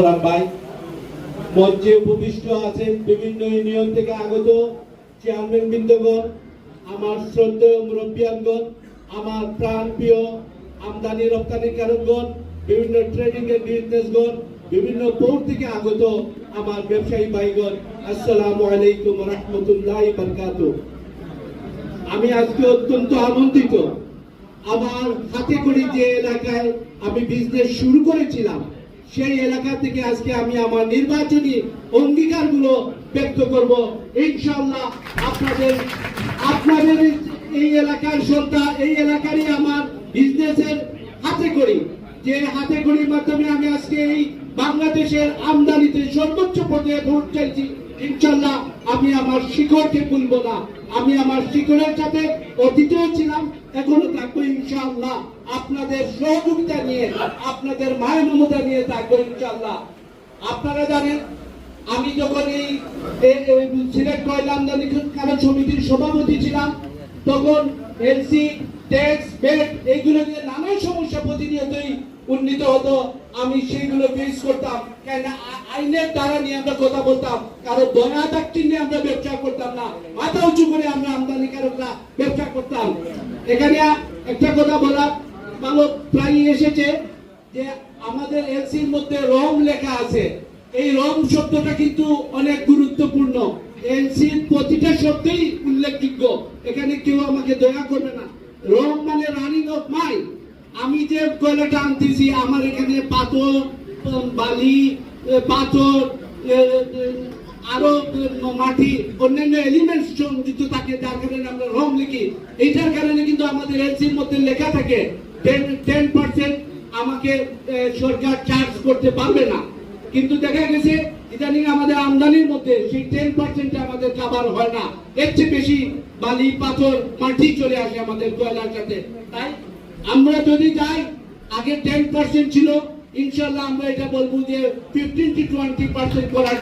করা ভাই। মঞ্চে উপবিষ্ট আছেন বিভিন্ন ইউনিয়ন থেকে আগত চেয়ারম্যান বৃন্দগণ, আমার শ্রদ্ধেয় মুরব্বিয়ানগণ, আমার প্রাণ প্রিয় আমদানি রপ্তানিকারকগণ বিভিন্ন ট্রেডিং এর বিজনেসগণ বিভিন্ন পৌর থেকে আগত আমার ব্যবসায়ী ভাইগণ, আসসালামু আলাইকুম রহমতুল্লাহ বরকাত আমি আজকে অত্যন্ত আনন্দিত আমার হাতে করে যে এলাকায় আমি বিজনেস শুরু করেছিলাম সেই এলাকা থেকে আজকে আমি আমার নির্বাচনী অঙ্গীকারগুলো ব্যক্ত করব। ইনশাল্লাহ আপনাদের আপনাদের এই এলাকার সন্তান, এই এলাকারই আমার বিজনেসের হাতে করি। যে হাতে করির মাধ্যমে আমি আজকে এই বাংলাদেশের আমদানিতে সর্বোচ্চ পর্যায়ে ভোট চাইছি। ইনশাল্লাহ আমি আমার শিকড়কে ভুলবো না। আমি আমার শিকড়ের সাথে অতীতেও ছিলাম, এখনও থাকব ইনশাআল্লাহ আপনাদের সহযোগিতা নিয়ে, আপনাদের মায়ের মমতা নিয়ে থাকব ইনশাআল্লাহ আপনারা জানেন, আমি যখন এই সিলেট কয়লা আমদানি কারণ সমিতির সভাপতি ছিলাম, তখন এলসি, ট্যাক্স, বেড, এইগুলো নিয়ে নানা সমস্যা প্রতিনিয়তই উন্নীত হতো, আমি সেইগুলো ফেস করতাম। কেন আইনের দ্বারা নিয়ে আমরা কথা বলতাম, কারও দয়া দাক্ষিণ নিয়ে আমরা ব্যবসা করতাম না, মাথা উঁচু করে আমরা আমদানিকারকরা ব্যবসা করতাম। এখানে একটা কথা বলা, ভালো প্রায় এসেছে যে আমাদের এলসির মধ্যে রং লেখা আছে। এই রং শব্দটা কিন্তু অনেক গুরুত্বপূর্ণ। এলসির প্রতিটা শব্দই উল্লেখযোগ্য। এখানে কেউ আমাকে দয়া করবে না। রং মানে রানিং অফ মাইন্ড আমি যে কয়লাটা আনতেছি আমার এখানে পাথর বালি পাথর আরও মাটি, অন্যান্য এলিমেন্টস সংযুক্ত থাকে, যার কারণে আমরা রং লিখি। এইটার কারণে কিন্তু আমাদের এলসির মধ্যে লেখা থাকে টেন পার্সেন্ট আমাকে সরকার চার্জ করতে পারবে না। কিন্তু দেখা গেছে, ইদানিং আমাদের আমদানির মধ্যে সেই টেন পার্সেন্ট আমাদের কাবার হয় না। এর চেয়ে বেশি বালি, পাথর, মাটি চলে আসে আমাদের কয়লার সাথে। তাই আমরা যদি যাই, আগে টেন পার্সেন্ট ছিল, ইনশাল্লাহ আমরা এটা বলব যে ফিফটিন টু টোয়েন্টি পার্সেন্ট করার